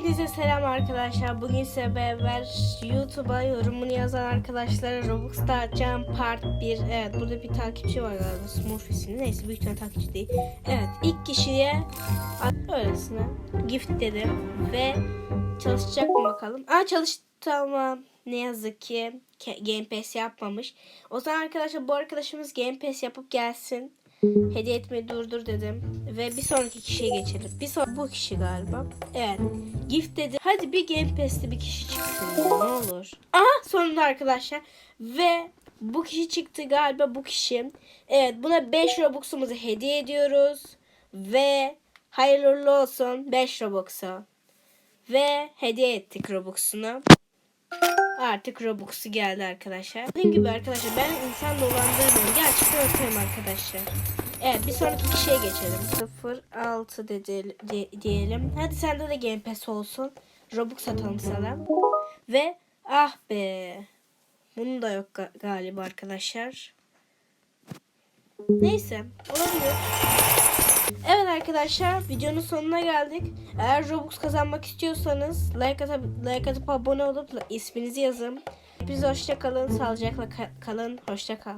Hepinize selam arkadaşlar. Bugün size beraber YouTube'a yorumunu yazan arkadaşlara Robux'ta açacağım part 1. Evet burada bir takipçi var galiba Smurfy'sinin. Neyse büyük ihtimalle takipçi değil. Evet ilk kişiye öylesine gift dedim ve çalışacak mı bakalım. Aa çalıştı ama ne yazık ki Game Pass yapmamış. O zaman arkadaşlar bu arkadaşımız Game Pass yapıp gelsin. Hediye etmeyi durdur dedim. Ve bir sonraki kişiye geçelim. Bir son bu kişi galiba. Evet. Gift dedi. Hadi bir Game Pass'te bir kişi çıksın ne olur. Aha sonunda arkadaşlar. Ve bu kişi çıktı galiba bu kişi. Evet buna 5 Robux'umuzu hediye ediyoruz. Ve hayırlı olsun 5 Robux'a. Ve hediye ettik Robux'unu. Artık Robux'u geldi arkadaşlar. Dediğim gibi arkadaşlar ben insan dolandırmıyorum. Gerçekten öpüyorum arkadaşlar. Evet bir sonraki kişiye geçelim. 06 dedi, de- diyelim. Hadi sende de Game Pass olsun. Robux atalım sana. Ve ah be. Bunun da yok ga- galiba arkadaşlar. Neyse olabilir. Evet arkadaşlar videonun sonuna geldik. Eğer Robux kazanmak istiyorsanız like atıp, like atıp abone olup isminizi yazın. Biz hoşça kalın, sağlıcakla ka- kalın, hoşça kal.